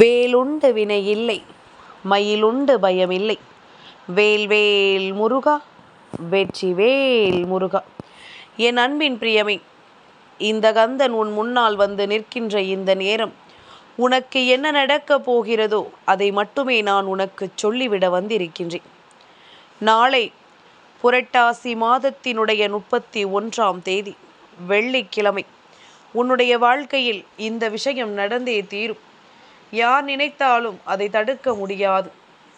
வேலுண்டு வினை இல்லை மயிலுண்டு பயமில்லை. வேல்வேல் முருகா வெற்றி வேல் முருகா. என் அன்பின் பிரியமே இந்த கந்தன் உன் முன்னால் வந்து நிற்கின்ற இந்த நேரம் உனக்கு என்ன நடக்கப் போகிறதோ அதை மட்டுமே நான் உனக்கு சொல்லிவிட வந்திருக்கின்றேன். நாளை புரட்டாசி மாதத்தினுடைய முப்பத்தி ஒன்றாம் தேதி வெள்ளிக்கிழமை உன்னுடைய வாழ்க்கையில் இந்த விஷயம் நடந்தே தீரும். யார் நினைத்தாலும் அதை தடுக்க முடியாது.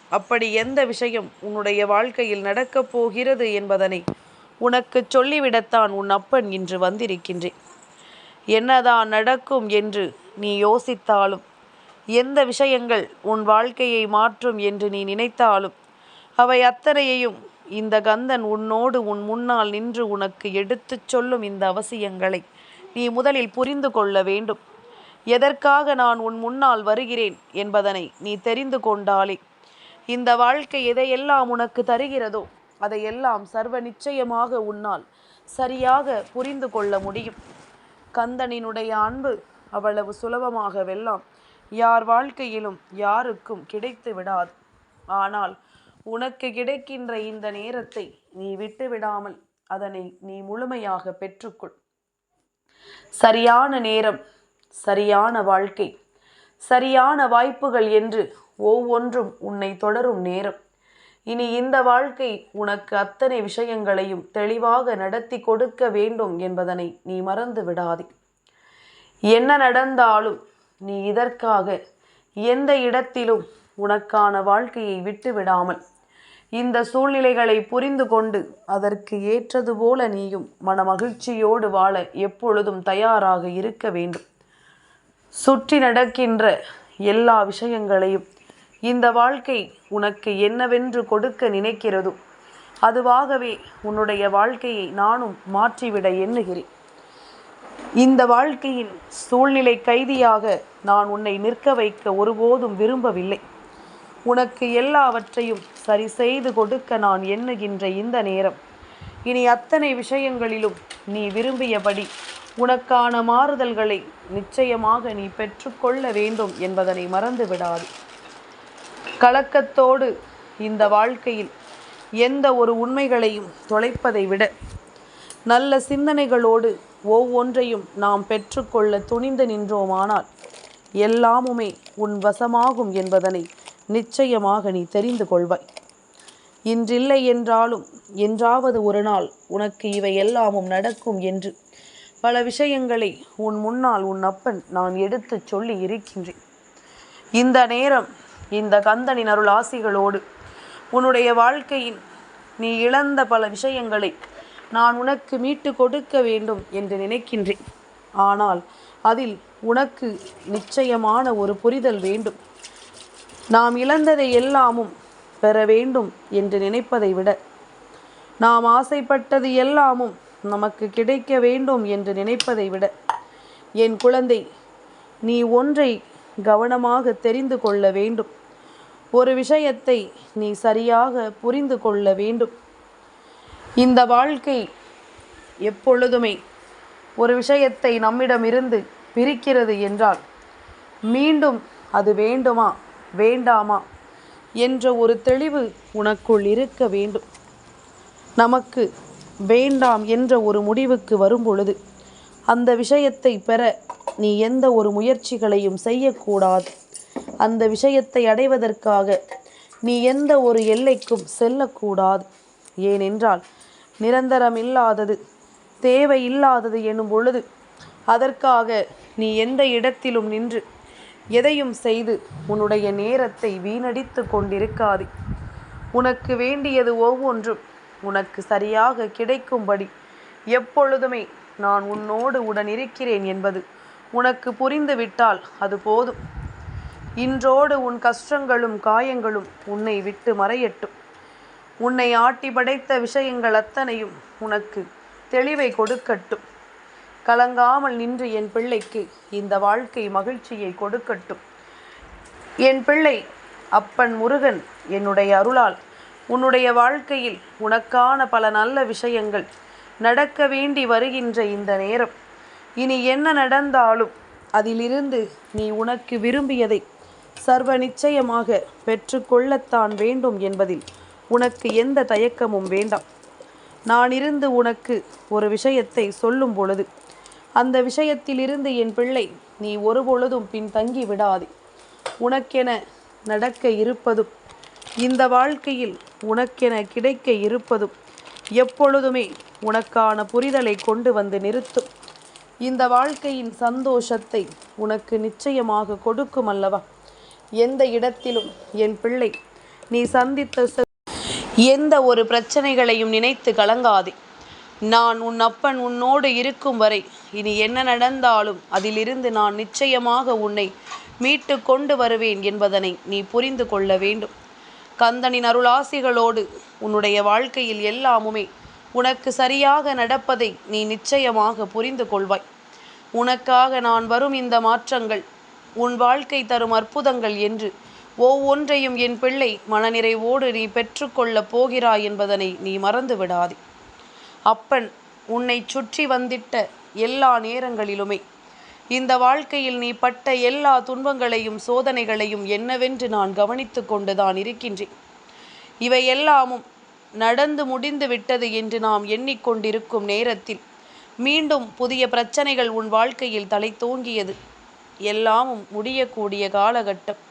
அப்படி எந்த விஷயம் உன்னுடைய வாழ்க்கையில் நடக்கப் போகிறது என்பதனை உனக்கு சொல்லிவிடத்தான் உன் அப்பன் இன்று வந்திருக்கின்றேன். என்னதான் நடக்கும் என்று நீ யோசித்தாலும் எந்த விஷயங்கள் உன் வாழ்க்கையை மாற்றும் என்று நீ நினைத்தாலும் அவை அத்தனையையும் இந்த கந்தன் உன்னோடு உன் முன்னால் நின்று உனக்கு எடுத்துச் சொல்லும் இந்த அவசியங்களை நீ முதலில் புரிந்து கொள்ள வேண்டும். எதற்காக நான் உன் முன்னால் வருகிறேன் என்பதனை நீ தெரிந்து கொண்டாலே இந்த வாழ்க்கை எதையெல்லாம் உனக்கு தருகிறதோ அதையெல்லாம் சர்வ நிச்சயமாக உன்னால் சரியாக புரிந்து கொள்ள முடியும். கந்தனினுடைய அன்பு அவ்வளவு சுலபமாக வெல்லாம் யார் வாழ்க்கையிலும் யாருக்கும் கிடைத்து விடாது. ஆனால் உனக்கு கிடைக்கின்ற இந்த நேரத்தை நீ விட்டு விடாமல் அதனை நீ முழுமையாக பெற்றுக்கொள். சரியான நேரம் சரியான வாழ்க்கை சரியான வாய்ப்புகள் என்று ஒவ்வொன்றும் உன்னை தொடரும் நேரம். இனி இந்த வாழ்க்கை உனக்கு அத்தனை விஷயங்களையும் தெளிவாக நடத்தி கொடுக்க வேண்டும் என்பதனை நீ மறந்து விடாதே. என்ன நடந்தாலும் நீ இதற்காக எந்த இடத்திலும் உனக்கான வாழ்க்கையை விட்டு விடாமல் இந்த சூழ்நிலைகளை புரிந்து கொண்டு அதற்கு ஏற்றது போல நீயும் மன மகிழ்ச்சியோடு வாழ எப்பொழுதும் தயாராக இருக்க வேண்டும். சுற்றி நடக்கின்ற எல்லா விஷயங்களையும் இந்த வாழ்க்கை உனக்கு என்னவென்று கொடுக்க நினைக்கிறதோ அதுவாகவே உன்னுடைய வாழ்க்கையை நானும் மாற்றிவிட எண்ணுகிறேன். இந்த வாழ்க்கையின் சூழ்நிலை கைதியாக நான் உன்னை நிற்க வைக்க ஒருபோதும் விரும்பவில்லை. உனக்கு எல்லாவற்றையும் சரி செய்து கொடுக்க நான் எண்ணுகின்ற இந்த நேரம். இனி அத்தனை விஷயங்களிலும் நீ விரும்பியபடி உனக்கான மாறுதல்களை நிச்சயமாக நீ பெற்றுக்கொள்ள வேண்டும் என்பதனை மறந்து விடாது கலக்கத்தோடு இந்த வாழ்க்கையில் எந்த ஒரு உண்மைகளையும் தொலைப்பதை விட நல்ல சிந்தனைகளோடு ஒவ்வொன்றையும் நாம் பெற்றுக்கொள்ள துணிந்து நின்றோமானால் எல்லாமுமே உன் வசமாகும் என்பதனை நிச்சயமாக நீ தெரிந்து கொள்வாய். இன்றில்லை என்றாலும் என்றாவது ஒரு நாள் உனக்கு இவை எல்லாமும் நடக்கும் என்று பல விஷயங்களை உன் முன்னால் உன் அப்பன் நான் எடுத்துச் சொல்லி இருக்கின்றேன். இந்த நேரம் இந்த கந்தனின் அருள் ஆசிகளோடு உன்னுடைய வாழ்க்கையின் நீ இழந்த பல விஷயங்களை நான் உனக்கு மீட்டு கொடுக்க வேண்டும் என்று நினைக்கின்றேன். ஆனால் அதில் உனக்கு நிச்சயமான ஒரு புரிதல் வேண்டும். நாம் இழந்ததை எல்லாமும் பெற வேண்டும் என்று நினைப்பதை விட நாம் ஆசைப்பட்டது எல்லாமும் நமக்கு கிடைக்க வேண்டும் என்று நினைப்பதை விட என் குழந்தை நீ ஒன்றை கவனமாக தெரிந்து கொள்ள வேண்டும். ஒரு விஷயத்தை நீ சரியாக புரிந்து கொள்ள வேண்டும். இந்த வாழ்க்கை எப்பொழுதுமே ஒரு விஷயத்தை நம்மிடமிருந்து பிரிக்கிறது என்றால் மீண்டும் அது வேண்டுமா வேண்டாமா என்ற ஒரு தெளிவு உனக்குள் இருக்க வேண்டும். நமக்கு வேண்டாம் என்ற ஒரு முடிவுக்கு வரும்பொழுது அந்த விஷயத்தை பெற நீ எந்த ஒரு முயற்சிகளையும் செய்யக்கூடாது. அந்த விஷயத்தை அடைவதற்காக நீ எந்த ஒரு எல்லைக்கும் செல்லக்கூடாது. ஏனென்றால் நிரந்தரம் இல்லாதது தேவை இல்லாதது எனும் பொழுது அதற்காக நீ எந்த இடத்திலும் நின்று எதையும் செய்து உன்னுடைய நேரத்தை வீணடித்து கொண்டிருக்காது. உனக்கு வேண்டியது ஒவ்வொன்றும் உனக்கு சரியாக கிடைக்கும்படி எப்பொழுதுமே நான் உன்னோடு உடன் இருக்கிறேன் என்பது உனக்கு புரிந்துவிட்டால் அது போதும். இன்றோடு உன் கஷ்டங்களும் காயங்களும் உன்னை விட்டு மறையட்டும். உன்னை ஆட்டி படைத்த விஷயங்கள் அத்தனையும் உனக்கு தெளிவை கொடுக்கட்டும். கலங்காமல் நின்று என் பிள்ளைக்கு இந்த வாழ்க்கை மகிழ்ச்சியை கொடுக்கட்டும். என் பிள்ளை அப்பன் முருகன் என்னுடைய அருளால் உன்னுடைய வாழ்க்கையில் உனக்கான பல நல்ல விஷயங்கள் நடக்க வேண்டி வருகின்ற இந்த நேரம். இனி என்ன நடந்தாலும் அதிலிருந்து நீ உனக்கு விரும்பியதை சர்வ நிச்சயமாக பெற்றுக்கொள்ளத்தான் வேண்டும் என்பதில் உனக்கு எந்த தயக்கமும் வேண்டாம். நான் இருந்து உனக்கு ஒரு விஷயத்தை சொல்லும் பொழுது அந்த விஷயத்திலிருந்து என் பிள்ளை நீ ஒருபொழுதும் பின்தங்கி விடாதே. உனக்கென நடக்க இருப்பதும் இந்த வாழ்க்கையில் உனக்கென கிடைக்க இருப்பதும் எப்பொழுதுமே உனக்கான புரிதலை கொண்டு வந்து நிறுத்தும். இந்த வாழ்க்கையின் சந்தோஷத்தை உனக்கு நிச்சயமாக கொடுக்கும் அல்லவா? எந்த இடத்திலும் என் பிள்ளை நீ சந்தித்த எந்த ஒரு பிரச்சனைகளையும் நினைத்து கலங்காதே. நான் உன் அப்பன் உன்னோடு இருக்கும் வரை இனி என்ன நடந்தாலும் அதிலிருந்து நான் நிச்சயமாக உன்னை மீட்டு கொண்டு வருவேன் என்பதனை நீ புரிந்து கொள்ள வேண்டும். கந்தனின் அருளாசிகளோடு உன்னுடைய வாழ்க்கையில் எல்லாமுமே உனக்கு சரியாக நடப்பதை நீ நிச்சயமாக புரிந்து கொள்வாய். உனக்காக நான் வரும் இந்த மாற்றங்கள் உன் வாழ்க்கை தரும் அற்புதங்கள் என்று ஒவ்வொன்றையும் என் பிள்ளை மனநிறைவோடு நீ பெற்றுக்கொள்ளப் போகிறாய் என்பதனை நீ மறந்து விடாதே. அப்பன் உன்னை சுற்றி வந்திட்ட எல்லா நேரங்களிலுமே இந்த வாழ்க்கையில் நீ பட்ட எல்லா துன்பங்களையும் சோதனைகளையும் என்னவென்று நான் கவனித்து கொண்டுதான் இருக்கின்றேன். இவை எல்லாமும் நடந்து முடிந்து விட்டது என்று நாம் எண்ணிக்கொண்டிருக்கும் நேரத்தில் மீண்டும் புதிய பிரச்சனைகள் உன் வாழ்க்கையில் தலை தோங்கியது. எல்லாமும் முடியக்கூடிய காலகட்டம்.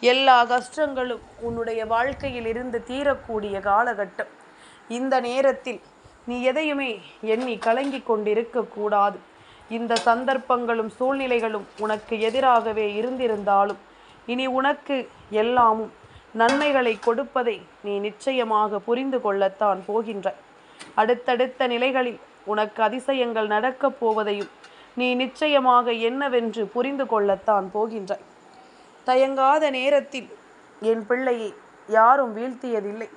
எல்லா கஷ்டங்களும் உன்னுடைய வாழ்க்கையில் இருந்து தீரக்கூடிய காலகட்டம். இந்த நேரத்தில் நீ எதையுமே எண்ணி கலங்கி கொண்டிருக்கக்கூடாது இந்த சந்தர்ப்பங்களும் சூழ்நிலைகளும் உனக்கு எதிராகவே இருந்திருந்தாலும் இனி உனக்கு எல்லாமும் நன்மைகளை கொடுப்பதை நீ நிச்சயமாக புரிந்து கொள்ளத்தான் போகின்ற. அடுத்தடுத்த நிலைகளில் உனக்கு அதிசயங்கள் நடக்கப் போவதையும் நீ நிச்சயமாக என்னவென்று புரிந்து கொள்ளத்தான் போகின்றாய் தயங்காத நேரத்தில் என் பிள்ளையை யாரும் வீழ்த்தியதில்லை.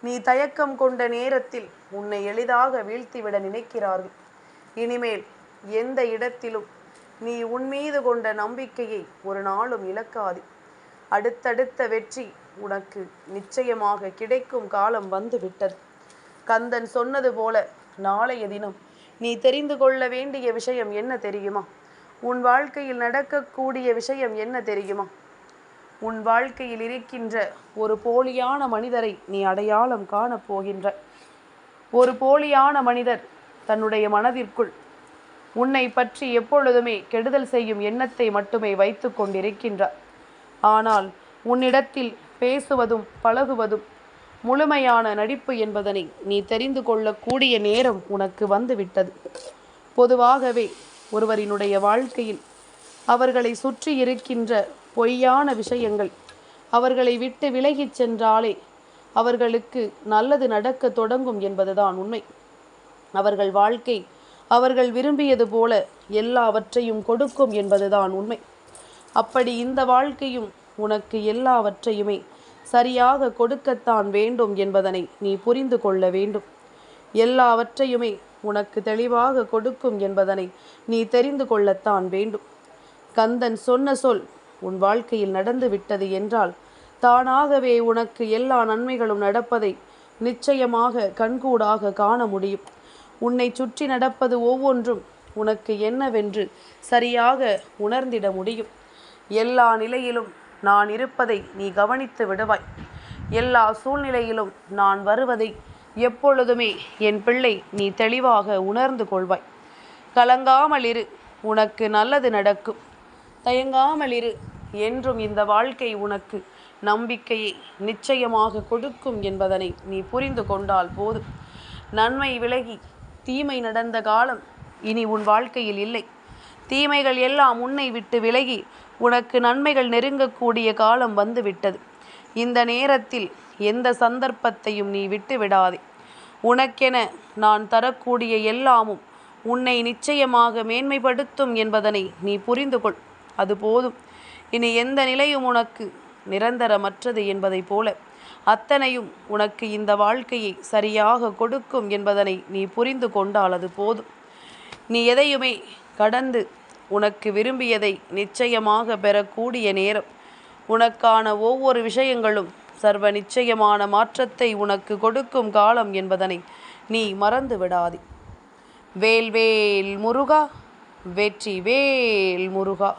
நீ தயக்கம் கொண்ட நேரத்தில் உன்னை எளிதாக வீழ்த்திவிட நினைக்கிறார்கள். இனிமேல் எந்த இடத்திலும் நீ உன்மீது கொண்ட நம்பிக்கையை ஒரு நாளும் இழக்காது. அடுத்தடுத்த வெற்றி உனக்கு நிச்சயமாக கிடைக்கும் காலம் வந்து விட்டது கந்தன் சொன்னது போல நாளைய தினம் நீ தெரிந்து கொள்ள வேண்டிய விஷயம் என்ன தெரியுமா? உன் வாழ்க்கையில் நடக்கக்கூடிய விஷயம் என்ன தெரியுமா? உன் வாழ்க்கையில் இருக்கின்ற ஒரு போலியான மனிதரை நீ அடையாளம் காணப் போகின்ற. ஒரு போலியான மனிதர் தன்னுடைய மனதிற்குள் உன்னை பற்றி எப்பொழுதுமே கெடுதல் செய்யும் எண்ணத்தை மட்டுமே வைத்து கொண்டிருக்கின்றார். ஆனால் உன்னிடத்தில் பேசுவதும் பழகுவதும் முழுமையான நடிப்பு என்பதனை நீ தெரிந்து கொள்ளக்கூடிய நேரம் உனக்கு வந்துவிட்டது. பொதுவாகவே ஒருவரினுடைய வாழ்க்கையில் அவர்களை சுற்றி இருக்கின்ற பொய்யான விஷயங்கள் அவர்களை விட்டு விலகிச் சென்றாலே அவர்களுக்கு நல்லது நடக்க தொடங்கும் என்பதுதான் உண்மை. அவர்கள் வாழ்க்கை அவர்கள் விரும்பியது போல எல்லாவற்றையும் கொடுக்கும் என்பதுதான் உண்மை. அப்படி இந்த வாழ்க்கையும் உனக்கு எல்லாவற்றையுமே சரியாக கொடுக்கத்தான் வேண்டும் என்பதனை நீ புரிந்து கொள்ள வேண்டும். எல்லாவற்றையுமே உனக்கு தெளிவாக கொடுக்கும் என்பதனை நீ தெரிந்து கொள்ளத்தான் வேண்டும். கந்தன் சொன்ன சொல் உன் வாழ்க்கையில் நடந்து விட்டது என்றால் தானாகவே உனக்கு எல்லா நன்மைகளும் நடப்பதை நிச்சயமாக கண்கூடாக காண முடியும். உன்னை சுற்றி நடப்பது ஒவ்வொன்றும் உனக்கு என்னவென்று சரியாக உணர்ந்திட முடியும். எல்லா நிலையிலும் நான் இருப்பதை நீ கவனித்து விடுவாய். எல்லா சூழ்நிலையிலும் நான் வருவதை எப்பொழுதுமே என் பிள்ளை நீ தெளிவாக உணர்ந்து கொள்வாய். கலங்காமல் இரு உனக்கு நல்லது நடக்கும். தயங்காமல் இரு என்றும் இந்த வாழ்க்கை உனக்கு நம்பிக்கையை நிச்சயமாக கொடுக்கும் என்பதனை நீ புரிந்து கொண்டால் போதும். நன்மை விலகி தீமை நடந்த காலம் இனி உன் வாழ்க்கையில் இல்லை. தீமைகள் எல்லாம் உன்னை விட்டு விலகி உனக்கு நன்மைகள் நெருங்கக்கூடிய காலம் வந்துவிட்டது. இந்த நேரத்தில் எந்த சந்தர்ப்பத்தையும் நீ விட்டு விடாதே. உனக்கென நான் தரக்கூடிய எல்லாமும் உன்னை நிச்சயமாக மேன்மைப்படுத்தும் என்பதனை நீ புரிந்து கொள். அது போதும். இனி எந்த நிலையும் உனக்கு நிரந்தரமற்றது என்பதைப் போல அத்தனையும் உனக்கு இந்த வாழ்க்கையை சரியாக கொடுக்கும் என்பதனை நீ புரிந்து கொண்டால் அது போதும். நீ எதையுமே கடந்து உனக்கு விரும்பியதை நிச்சயமாக பெறக்கூடிய நேரம். உனக்கான ஒவ்வொரு விஷயங்களும் சர்வ நிச்சயமான மாற்றத்தை உனக்கு கொடுக்கும் காலம் என்பதனை நீ மறந்து விடாதே. வேல்வேல் வேல் முருகா வெற்றி வேல் முருகா.